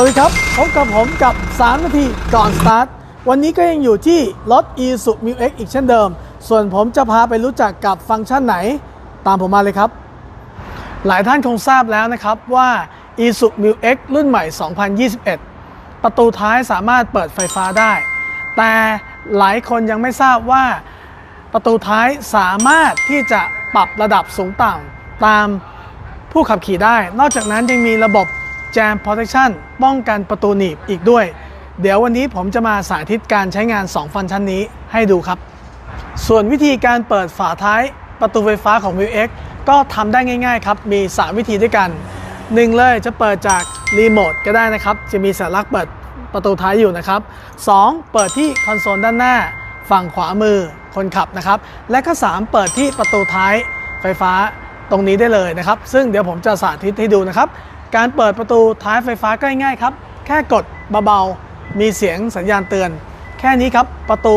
วัสดีครับ พบกับผมกับ 3 นาทีก่อนสตาร์ท วันนี้ก็ยังอยู่ที่รถ e s u m u x อีกเช่นเดิม ส่วนผมจะพาไปรู้จักกับฟังก์ชันไหน ตามผมมาเลยครับ หลายท่านคงทราบแล้วนะครับว่า e s u m u x รุ่นใหม่ 2021 ประตูท้ายสามารถเปิดไฟฟ้าได้ แต่หลายคนยังไม่ทราบว่า ประตูท้ายสามารถที่จะปรับระดับสูงต่ำตามผู้ขับขี่ได้ นอกจากนั้นยังมีระบบ Jam Protection ป้องกันประตูหนีบอีกด้วย เดี๋ยววันนี้ผมจะมาสาธิตการใช้งาน 2 ฟังก์ชันนี้ให้ดูครับ ส่วนวิธีการเปิดฝาท้ายประตูไฟฟ้าของ m i x ก็ทำได้ง่าย ๆ ครับ มี 3 วิธีด้วยกัน 1 เลยจะเปิดจากรีโมทก็ได้นะครับ จะมีสัญลักษณ์เปิดประตูท้ายอยู่นะครับ 2 เปิดที่คอนโซลด้านหน้า ฝั่งขวามือคนขับนะครับ และก็ 3 เปิดที่ประตูท้ายไฟฟ้าตรงนี้ได้เลยนะครับ ซึ่งเดี๋ยวผมจะสาธิตให้ดูนะครับ การเปิดประตูท้ายไฟฟ้าก็ง่ายครับ แค่กดเบาๆ มีเสียงสัญญาณเตือน แค่นี้ครับ ประตู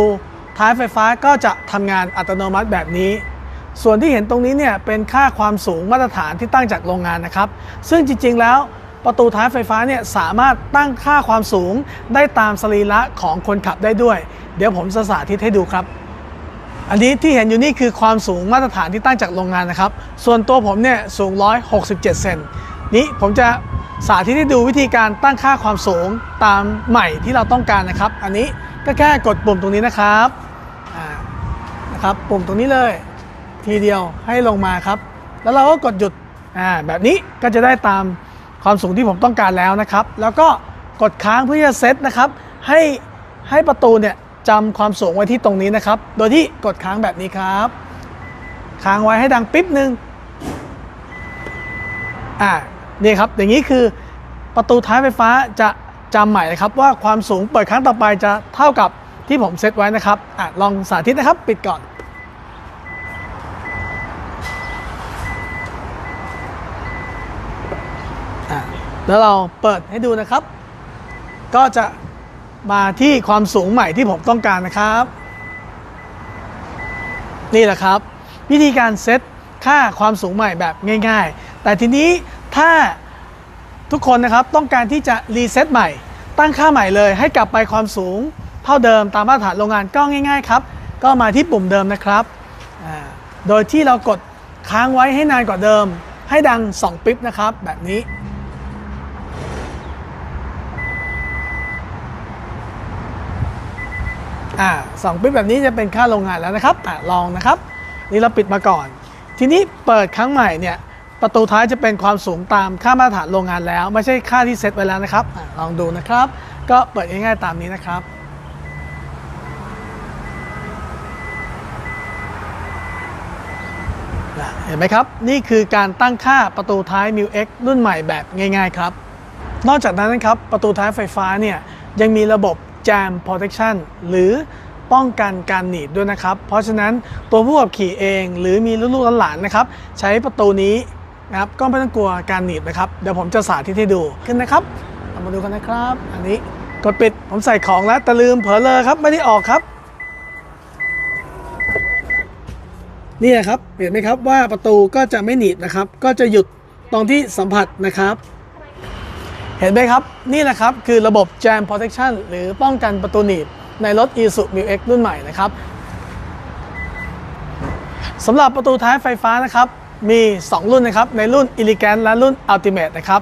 ท้ายไฟฟ้าก็จะทำงานอัตโนมัติแบบนี้ ส่วนที่เห็นตรงนี้เนี่ยเป็นค่าความสูงมาตรฐานที่ตั้งจากโรงงานนะครับ ซึ่งจริงๆแล้วประตูท้ายไฟฟ้าเนี่ยสามารถตั้งค่าความสูงได้ตามสรีระของคนขับได้ด้วย เดี๋ยวผมจะสาธิตให้ดูครับ อันนี้ที่เห็นอยู่นี่คือความสูงมาตรฐานที่ตั้งจากโรงงานนะครับ ส่วนตัวผมเนี่ยสูง 167 เซนนี้ผมจะสาธิตให้ดูวิธีการตั้งค่าความสูงตามใหม่ที่เราต้องการนะครับ อันนี้ก็แค่กดปุ่มตรงนี้นะครับนะครับปุ่มตรงนี้เลย ทีเดียวให้ลงมาครับ แล้วเราก็กดหยุดอ่าแบบนี้ก็จะได้ตามความสูงที่ผมต้องการแล้วนะครับ แล้วก็กดค้างเพื่อจะเซตนะครับ ให้ให้ประตูเนี่ย จำความสูงไว้ที่ตรงนี้นะครับ โดยที่กดค้างแบบนี้ครับ ค้างไว้ให้ดังปิ๊บหนึ่งอ่านี่ครับ อย่างนี้คือประตูท้ายไฟฟ้าจะจำใหม่นะครับ ว่าความสูงเปิดครั้งต่อไปจะเท่ากับที่ผมเซตไว้นะครับอะลองสาธิตนะครับ ปิดก่อนอะแล้วเราเปิดให้ดูนะครับ ก็จะ มาที่ความสูงใหม่ที่ผมต้องการนะครับ นี่แหละครับ วิธีการเซตค่าความสูงใหม่แบบง่าย ๆ แต่ทีนี้ถ้าทุกคนนะครับต้องการที่จะรีเซ็ตใหม่ ตั้งค่าใหม่เลย ให้กลับไปความสูงเท่าเดิมตามมาตรฐานโรงงานก็ง่าย ๆ ครับ ก็มาที่ปุ่มเดิมนะครับโดยที่เรากดค้างไว้ให้นานกว่าเดิม ให้ดัง 2 ปิ๊บนะครับ แบบนี้ อ่าสองปิ๊บแบบนี้จะเป็นค่าโรงงานแล้วนะครับอ่าลองนะครับ นี่เราปิดมาก่อน ทีนี้เปิดครั้งใหม่เนี่ยประตูท้ายจะเป็นความสูงตามค่ามาตรฐานโรงงานแล้ว ไม่ใช่ค่าที่เซตไว้แล้วนะครับอาลองดูนะครับ ก็เปิดง่ายๆตามนี้นะครับเห็นไหมครับ นี่คือการตั้งค่าประตูท้าย m ิ X รุ่นใหม่แบบง่าย ๆ ครับ นอกจากนั้นนะครับประตูท้ายไฟฟ้าเนี่ยยังมีระบบ Jam Protection หรือป้องกันการหนีบด้วยนะครับ เพราะฉะนั้นตัวผู้ขับขี่เองหรือมีลูกหลานนะครับ ใช้ประตูนี้นะครับก็ไม่ต้องกลัวการหนีบนะครับ เดี๋ยวผมจะสาธิตให้ดูขึ้นนะครับเรามาดูกันนะครับ อันนี้กดปิดผมใส่ของแล้วแต่ลืมเผลอเลยครับ ไม่ได้ออกครับ นี่นะครับเห็นไหมครับว่าประตูก็จะไม่หนีบนะครับ ก็จะหยุดตรงที่สัมผัสนะครับ เห็นไหมครับ นี่แหละครับคือระบบ Jam Protection หรือป้องกันประตูหนีบในรถ Isuzu Mu X รุ่นใหม่นะครับสำหรับประตูท้ายไฟฟ้านะครับมี 2 รุ่นนะครับในรุ่น Elegant และรุ่น Ultimate นะครับ